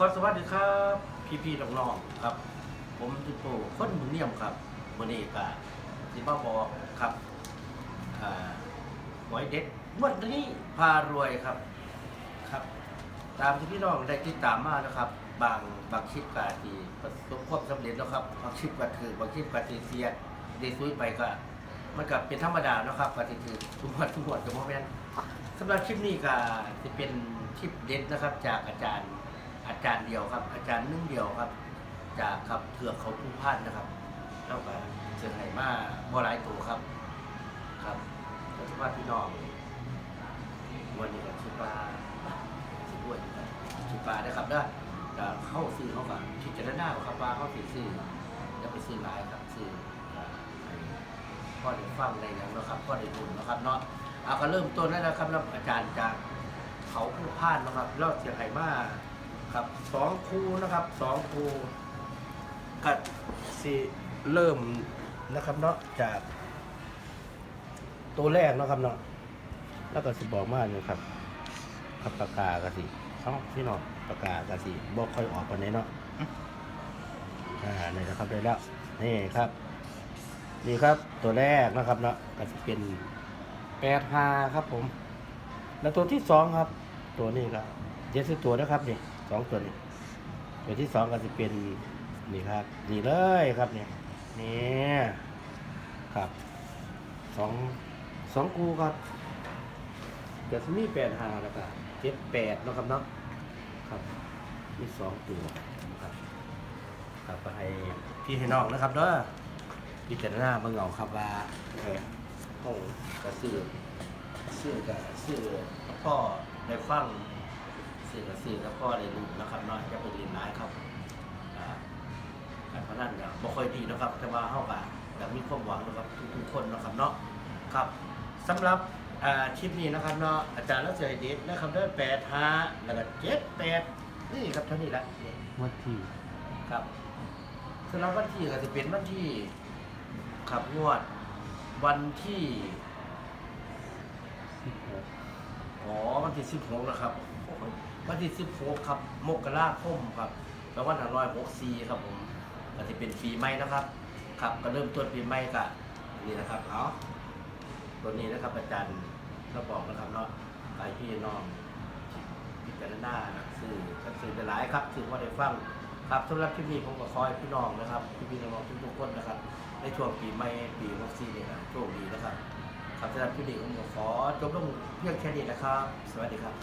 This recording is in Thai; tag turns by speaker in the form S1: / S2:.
S1: ก็สวัสดีครับพี่พี่น้องๆครับ ผมจุดโปคนบุญเนียมครับวันนี้ก็สิบ้าบอครับหวยเด็ดวันนี้พารวยครับครับ ตามที่พี่น้องได้ติดตามมานะครับ บางบางคลิปกาทีประสบความสำเร็จแล้วครับบางคลิปก็คือบางคลิปก็ที่เสียเดซุยไปก็มันก็เป็นธรรมดานะครับก็ที่คือทุกวันทุกวันกับโมเมนต์สำหรับคลิปนี้ก็จะเป็นคลิปเด็ดนะครับ จากอาจารย์ อาจารย์เดียวครับ อาจารย์นึ่งเดียวครับ จากครับเถือกเขาผู้พานนะครับแล้วก็เชิญให้มาบ่หลายตัวครับ ครับปัจจุบันพี่น้องวันนี้ก็ชิปลาสิด้วยครับปลาได้ครับเด้จะเข้าซื้อเขากับพิจารณาว่าครับปลาเขาสิซื้อจะไปซื้อหลายครับซื้ออ่าให้พ่อได้ฟังในอย่างนะครับพ่อได้บุญนะครับเนาะเอาก็เริ่มต้นแล้วนะครับแล้วอาจารย์จากเขาผู้พานนะครับแล้วเสียงไหมา ครับสองคูนะครับสองคูก็สิเริ่มนะครับเนาะจากตัวแรกเนาะครับเนาะแล้วก็สิบอกมาอยู่ครับครับปากกากะสิเอ้าพี่น้องปากกากะสิบอกค่อยออกกันนี้เนาะอ่านี่นะครับได้แล้วนี่ครับนี่ครับตัวแรกนะครับเนาะก็จะเป็นแปดห้าครับผม แล้วตัวที่สองครับ ตัวนี้ครับเจ็ดสิบตัวนะครับนี่ สองตัวนี้ตัวที่สองก็จะเป็นนี่ครับนี่เลยครับเนี่ยนี่ครับสองสองคูครับเดี๋ยวมีแปดหาแล้วก็เจ็ดแปดนะครับเนาะครับมีสองตัวครับครับไปให้พี่ให้น้องนะครับเด้อพิจารณาเบิ่งเอาครับว่าเออห้องกระซื้อซื้อกับซื้อพ่อได้ฟัง สื่อกับสื่อแล้วก็ได้รู้นะครับเนาะจะไปเรียนร้ายครับอ่าการพนันก็บ่ค่อยดีนะครับ แต่ว่าเฮาก็อยากมีความหวังนะครับทุกๆคนนะครับเนาะครับสำหรับอ่าคลิปนี้นะครับเนาะอาจารย์รัชเสียเดชนะครับได้แปดห้าแล้วก็เจ็ดแปดนี่ครับเท่านี้ละนี่
S2: วัดที่
S1: ครับสำหรับวันที่ก็จะเป็นวันที่ขับงวดวันที่
S2: สิบหก
S1: อ๋อวันที่สิบหกนะครับโอ้โห วันที่สิบหกครับมกราคมครับแล้ววันร้อยหกสี่ครับผมก็จะเป็นปีใหม่นะครับ ครับก็เริ่มต้นปีใหม่ก็นี่นะครับเอาตัวนี้นะครับอาจารย์เราบอกนะครับเนาะไปพี่น้องพิจารณาสื่อก็สื่อหลายครับสื่อว่าได้ฟังครับสำหรับคลิปนี้ผมก็ขอให้พี่น้องนะครับพี่พี่น้องๆทุกคนนะครับในช่วงปีใหม่ปีหกสี่เนี่ยนะโชคดีนะครับ ครับสำหรับคลิปนี้ผมก็ขอจบลงเพียงแค่นี้นะครับ สวัสดีครับ